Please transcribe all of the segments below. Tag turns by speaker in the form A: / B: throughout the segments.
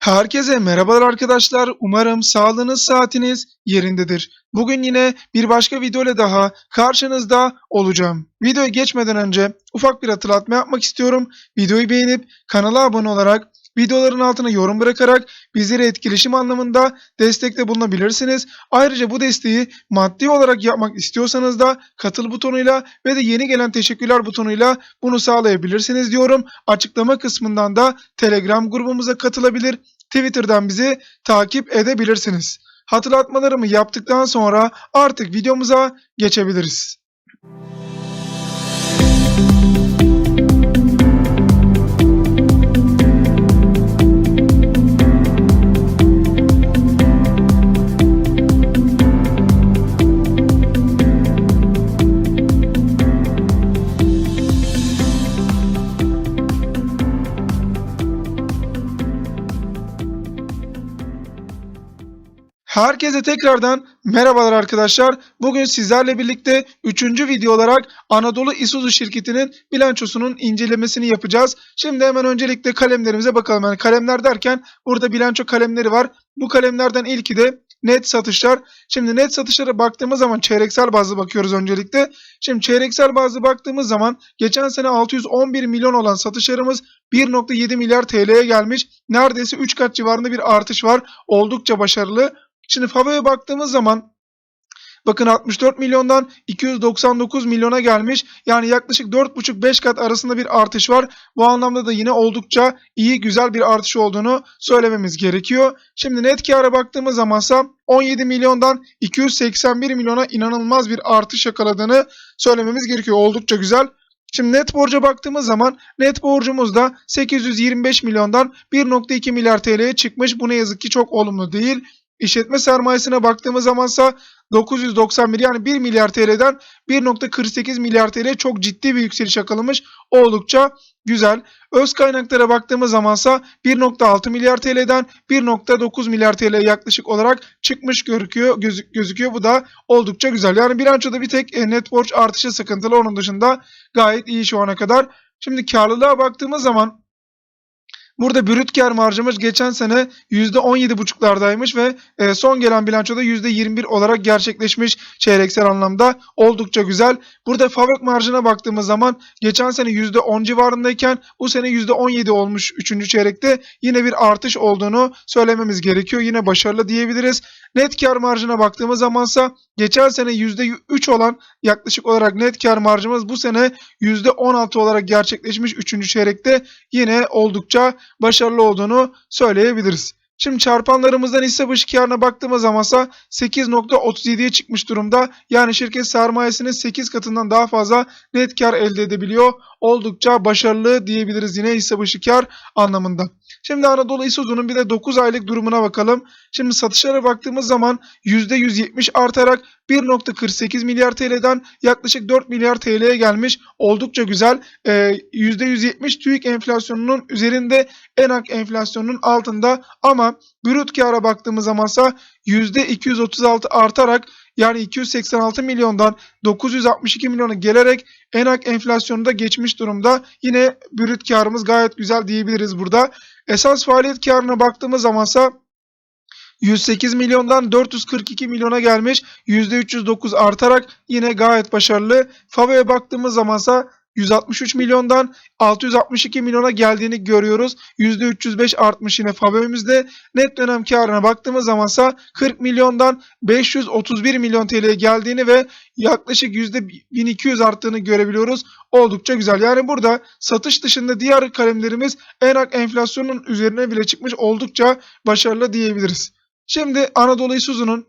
A: Herkese merhabalar arkadaşlar. Umarım sağlığınız, saatiniz yerindedir. Bugün yine bir başka video ile daha karşınızda olacağım. Videoya geçmeden önce ufak bir hatırlatma yapmak istiyorum. Videoyu beğenip kanala abone olarak videoların altına yorum bırakarak bizlere etkileşim anlamında destekte bulunabilirsiniz. Ayrıca bu desteği maddi olarak yapmak istiyorsanız da katıl butonuyla ve de yeni gelen teşekkürler butonuyla bunu sağlayabilirsiniz diyorum. Açıklama kısmından da Telegram grubumuza katılabilir, Twitter'dan bizi takip edebilirsiniz. Hatırlatmalarımı yaptıktan sonra artık videomuza geçebiliriz. Herkese tekrardan merhabalar arkadaşlar. Bugün sizlerle birlikte 3. video olarak Anadolu Isuzu şirketinin bilançosunun incelemesini yapacağız. Şimdi hemen öncelikle kalemlerimize bakalım. Yani kalemler derken burada bilanço kalemleri var. Bu kalemlerden ilki de net satışlar. Şimdi net satışlara baktığımız zaman çeyreksel bazlı bakıyoruz öncelikle. Şimdi çeyreksel bazlı baktığımız zaman geçen sene 611 milyon olan satışlarımız 1.7 milyar TL'ye gelmiş. Neredeyse 3 kat civarında bir artış var. Oldukça başarılı. Şimdi Favo'ya baktığımız zaman bakın 64 milyondan 299 milyona gelmiş. Yani yaklaşık 4,5-5 kat arasında bir artış var. Bu anlamda da yine oldukça iyi güzel bir artış olduğunu söylememiz gerekiyor. Şimdi net kâra baktığımız zamansa 17 milyondan 281 milyona inanılmaz bir artış yakaladığını söylememiz gerekiyor. Oldukça güzel. Şimdi net borca baktığımız zaman net borcumuz da 825 milyondan 1.2 milyar TL'ye çıkmış. Bu ne yazık ki çok olumlu değil. İşletme sermayesine baktığımız zamansa 991 yani 1 milyar TL'den 1.48 milyar TL çok ciddi bir yükseliş yakalamış. Oldukça güzel. Öz kaynaklara baktığımız zamansa 1.6 milyar TL'den 1.9 milyar TL yaklaşık olarak çıkmış gözüküyor, gözük, gözüküyor. Bu da oldukça güzel. Yani bilançoda bir tek e, net borç artışı sıkıntılı. Onun dışında gayet iyi şu ana kadar. Şimdi karlılığa baktığımız zaman Burada brüt kar marjımız geçen sene %17,5'lardaymış ve e, son gelen bilançoda %21 olarak gerçekleşmiş çeyreksel anlamda. Oldukça güzel. Burada fabrik marjına baktığımız zaman geçen sene %10 civarındayken bu sene %17 olmuş 3. çeyrekte. Yine bir artış olduğunu söylememiz gerekiyor. Yine başarılı diyebiliriz. Net kar marjına baktığımız zamansa geçen sene %3 olan yaklaşık olarak net kar marjımız bu sene %16 olarak gerçekleşmiş 3. çeyrekte. Yine oldukça başarılı olduğunu söyleyebiliriz. Şimdi çarpanlarımızdan hisse başı karına baktığımız zamansa 8.37'ye çıkmış durumda. Yani şirket sermayesinin 8 katından daha fazla net kar elde edebiliyor. Oldukça başarılı diyebiliriz yine hisse başı kar anlamında. Şimdi Anadolu Isuzu'nun bir de 9 aylık durumuna bakalım. Şimdi satışlara baktığımız zaman %170 artarak 1.48 milyar TL'den yaklaşık 4 milyar TL'ye gelmiş. Oldukça güzel. Ee, %170 TÜİK enflasyonunun üzerinde ENAK enflasyonunun altında ama brüt kâra baktığımız zamansa %236 artarak yani 286 milyondan 962 milyona gelerek ENAK enflasyonu da geçmiş durumda. Yine brüt karımız gayet güzel diyebiliriz burada. Esas faaliyet karına baktığımız zamansa 108 milyondan 442 milyona gelmiş. %309 artarak yine gayet başarılı. Favo'ya baktığımız zamansa 163 milyondan 662 milyona geldiğini görüyoruz. %305 artmış yine favorimizde. Net dönem karına baktığımız zamansa 40 milyondan 531 milyon TL'ye geldiğini ve yaklaşık %1200 arttığını görebiliyoruz. Oldukça güzel. Yani burada satış dışında diğer kalemlerimiz enak enflasyonun üzerine bile çıkmış oldukça başarılı diyebiliriz. Şimdi Anadolu Isuzu'nun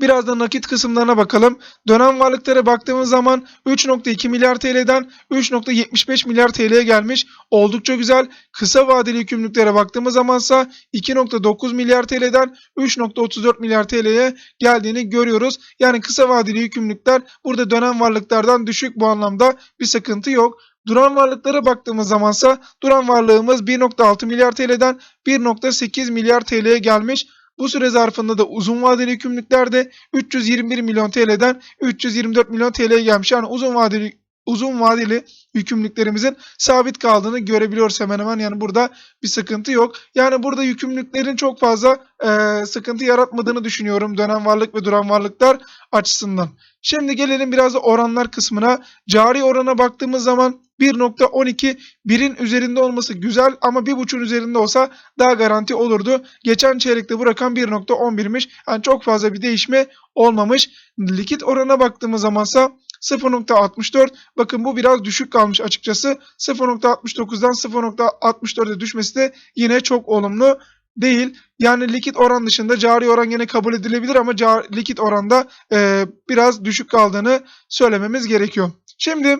A: Biraz da nakit kısımlarına bakalım. Dönem varlıklara baktığımız zaman 3.2 milyar TL'den 3.75 milyar TL'ye gelmiş. Oldukça güzel. Kısa vadeli yükümlülüklere baktığımız zamansa 2.9 milyar TL'den 3.34 milyar TL'ye geldiğini görüyoruz. Yani kısa vadeli yükümlülükler burada dönem varlıklardan düşük bu anlamda bir sıkıntı yok. Duran varlıklara baktığımız zamansa duran varlığımız 1.6 milyar TL'den 1.8 milyar TL'ye gelmiş. Bu süre zarfında da uzun vadeli yükümlülüklerde 321 milyon TL'den 324 milyon TL'ye gelmiş. Yani uzun vadeli uzun vadeli yükümlülüklerimizin sabit kaldığını görebiliyoruz hemen hemen. Yani burada bir sıkıntı yok. Yani burada yükümlülüklerin çok fazla e, sıkıntı yaratmadığını düşünüyorum dönem varlık ve duran varlıklar açısından. Şimdi gelelim biraz da oranlar kısmına. Cari orana baktığımız zaman 1.12 birin üzerinde olması güzel ama 1.5'un üzerinde olsa daha garanti olurdu. Geçen çeyrekte bu rakam 1.11'miş. Yani çok fazla bir değişme olmamış. Likit orana baktığımız zamansa 0.64 bakın bu biraz düşük kalmış açıkçası. 0.69'dan 0.64'e düşmesi de yine çok olumlu değil. Yani likit oran dışında cari oran yine kabul edilebilir ama cari, likit oranda e, biraz düşük kaldığını söylememiz gerekiyor. Şimdi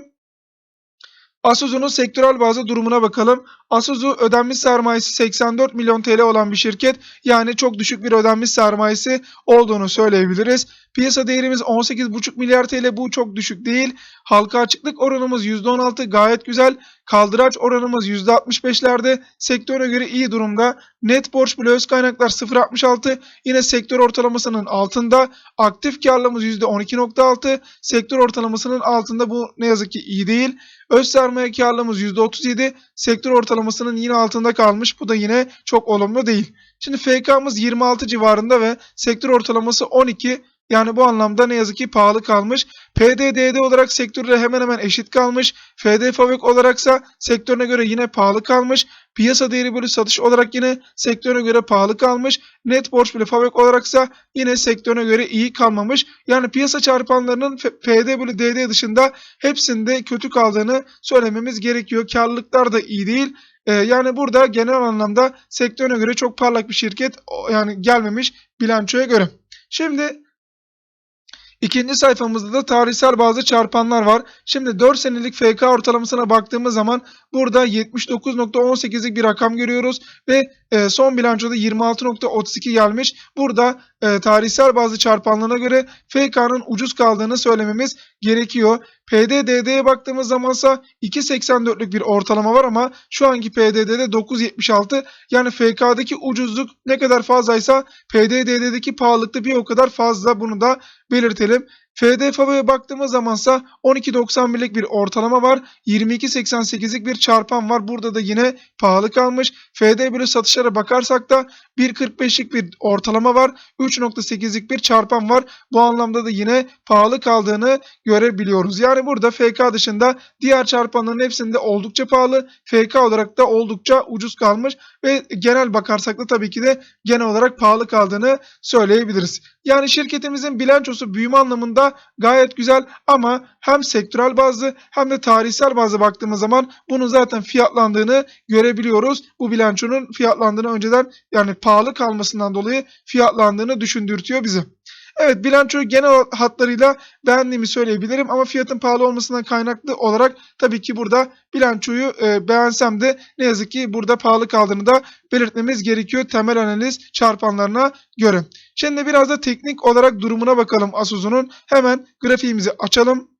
A: Asuzu'nun sektörel bazı durumuna bakalım. Asuzu ödenmiş sermayesi 84 milyon TL olan bir şirket. Yani çok düşük bir ödenmiş sermayesi olduğunu söyleyebiliriz. Piyasa değerimiz 18,5 milyar TL. Bu çok düşük değil. Halka açıklık oranımız %16 gayet güzel. Kaldıraç oranımız %65'lerde. Sektöre göre iyi durumda. Net borç bile öz kaynaklar 0.66. Yine sektör ortalamasının altında. Aktif karlılığımız %12.6. Sektör ortalamasının altında. Bu ne yazık ki iyi değil. Öz sermaye karlılığımız %37. Sektör ortalamasının yine altında kalmış. Bu da yine çok olumlu değil. Şimdi FK'mız 26 civarında ve sektör ortalaması 12. Yani bu anlamda ne yazık ki pahalı kalmış. PDDD olarak sektörle hemen hemen eşit kalmış. FD Favök olaraksa sektörüne göre yine pahalı kalmış. Piyasa değeri bölü satış olarak yine sektörüne göre pahalı kalmış. Net borç bölü Favök olaraksa yine sektörüne göre iyi kalmamış. Yani piyasa çarpanlarının PD bölü DD dışında hepsinde kötü kaldığını söylememiz gerekiyor. Karlılıklar da iyi değil. Ee, yani burada genel anlamda sektörüne göre çok parlak bir şirket yani gelmemiş bilançoya göre. Şimdi İkinci sayfamızda da tarihsel bazı çarpanlar var. Şimdi 4 senelik FK ortalamasına baktığımız zaman burada 79.18'lik bir rakam görüyoruz ve e, son bilançoda 26.32 gelmiş. Burada e, tarihsel bazı çarpanlarına göre FK'nın ucuz kaldığını söylememiz gerekiyor. PDD'ye baktığımız zamansa 2.84'lük bir ortalama var ama şu anki PDD'de 9.76 yani FK'daki ucuzluk ne kadar fazlaysa PDD'deki pahalılık da bir o kadar fazla bunu da belirtelim. FDFA'ya baktığımız zamansa 12.91'lik bir ortalama var. 22.88'lik bir çarpan var. Burada da yine pahalı kalmış. FD bölü satışlara bakarsak da 1.45'lik bir ortalama var. 3.8'lik bir çarpan var. Bu anlamda da yine pahalı kaldığını görebiliyoruz. Yani burada FK dışında diğer çarpanların hepsinde oldukça pahalı. FK olarak da oldukça ucuz kalmış ve genel bakarsak da tabii ki de genel olarak pahalı kaldığını söyleyebiliriz. Yani şirketimizin bilançosu büyüme anlamında gayet güzel ama hem sektörel bazlı hem de tarihsel bazlı baktığımız zaman bunun zaten fiyatlandığını görebiliyoruz. Bu bilançonun fiyatlandığını önceden yani pahalı kalmasından dolayı fiyatlandığını düşündürtüyor bizi. Evet bilançoyu genel hatlarıyla beğendiğimi söyleyebilirim ama fiyatın pahalı olmasından kaynaklı olarak tabii ki burada bilançoyu e, beğensem de ne yazık ki burada pahalı kaldığını da belirtmemiz gerekiyor temel analiz çarpanlarına göre. Şimdi biraz da teknik olarak durumuna bakalım Asus'un. Hemen grafiğimizi açalım.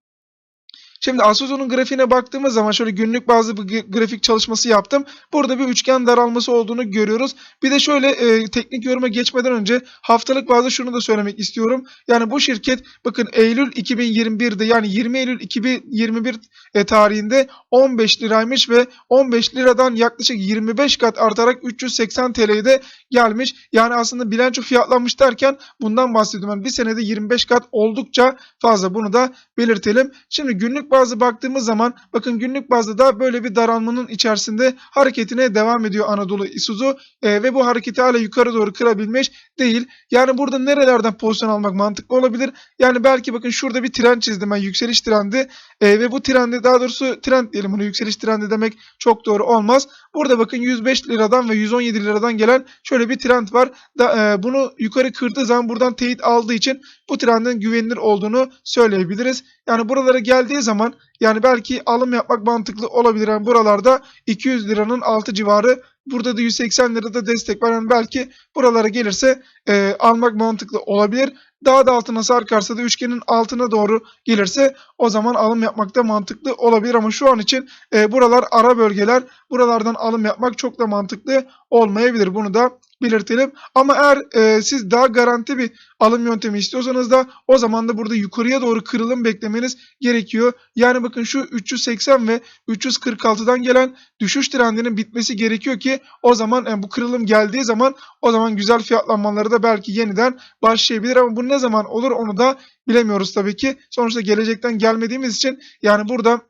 A: Şimdi Asuzu'nun grafiğine baktığımız zaman şöyle günlük bazı bir grafik çalışması yaptım. Burada bir üçgen daralması olduğunu görüyoruz. Bir de şöyle e, teknik yoruma geçmeden önce haftalık bazı şunu da söylemek istiyorum. Yani bu şirket bakın Eylül 2021'de yani 20 Eylül 2021 e, tarihinde 15 liraymış ve 15 liradan yaklaşık 25 kat artarak 380 TL'ye de gelmiş. Yani aslında bilanço fiyatlanmış derken bundan bahsediyorum. Yani bir senede 25 kat oldukça fazla bunu da belirtelim. Şimdi günlük bazı baktığımız zaman bakın günlük bazda da böyle bir daralmanın içerisinde hareketine devam ediyor Anadolu Isuzu e, ve bu hareketi hala yukarı doğru kırabilmiş değil. Yani burada nerelerden pozisyon almak mantıklı olabilir? Yani belki bakın şurada bir trend çizdim ben yükseliş trendi e, ve bu trendi daha doğrusu trend diyelim bunu yükseliş trendi demek çok doğru olmaz. Burada bakın 105 liradan ve 117 liradan gelen şöyle bir trend var. Da, e, bunu yukarı kırdığı zaman buradan teyit aldığı için bu trendin güvenilir olduğunu söyleyebiliriz. Yani buralara geldiği zaman yani belki alım yapmak mantıklı olabilir. Yani buralarda 200 liranın altı civarı Burada da 180 lirada destek var. Yani belki buralara gelirse e, almak mantıklı olabilir. Daha da altına sarkarsa da üçgenin altına doğru gelirse o zaman alım yapmak da mantıklı olabilir. Ama şu an için e, buralar ara bölgeler. Buralardan alım yapmak çok da mantıklı olmayabilir. Bunu da belirtelim. Ama eğer e, siz daha garanti bir alım yöntemi istiyorsanız da o zaman da burada yukarıya doğru kırılım beklemeniz gerekiyor. Yani bakın şu 380 ve 346'dan gelen düşüş trendinin bitmesi gerekiyor ki o zaman yani bu kırılım geldiği zaman o zaman güzel fiyatlanmaları da belki yeniden başlayabilir ama bu ne zaman olur onu da bilemiyoruz tabii ki. Sonuçta gelecekten gelmediğimiz için yani burada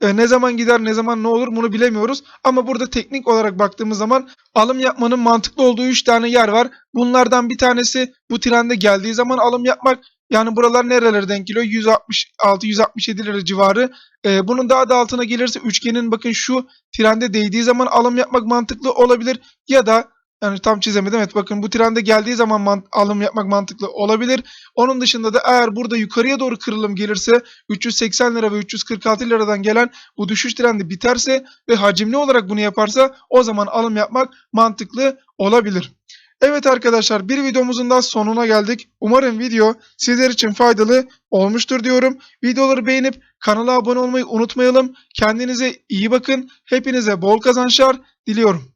A: e, ne zaman gider ne zaman ne olur bunu bilemiyoruz. Ama burada teknik olarak baktığımız zaman alım yapmanın mantıklı olduğu 3 tane yer var. Bunlardan bir tanesi bu trende geldiği zaman alım yapmak. Yani buralar nerelere denk geliyor? 166-167 lira civarı. E, bunun daha da altına gelirse üçgenin bakın şu trende değdiği zaman alım yapmak mantıklı olabilir. Ya da yani tam çizemedim. Evet bakın bu trende geldiği zaman man- alım yapmak mantıklı olabilir. Onun dışında da eğer burada yukarıya doğru kırılım gelirse 380 lira ve 346 liradan gelen bu düşüş trendi biterse ve hacimli olarak bunu yaparsa o zaman alım yapmak mantıklı olabilir. Evet arkadaşlar bir videomuzun da sonuna geldik. Umarım video sizler için faydalı olmuştur diyorum. Videoları beğenip kanala abone olmayı unutmayalım. Kendinize iyi bakın. Hepinize bol kazançlar diliyorum.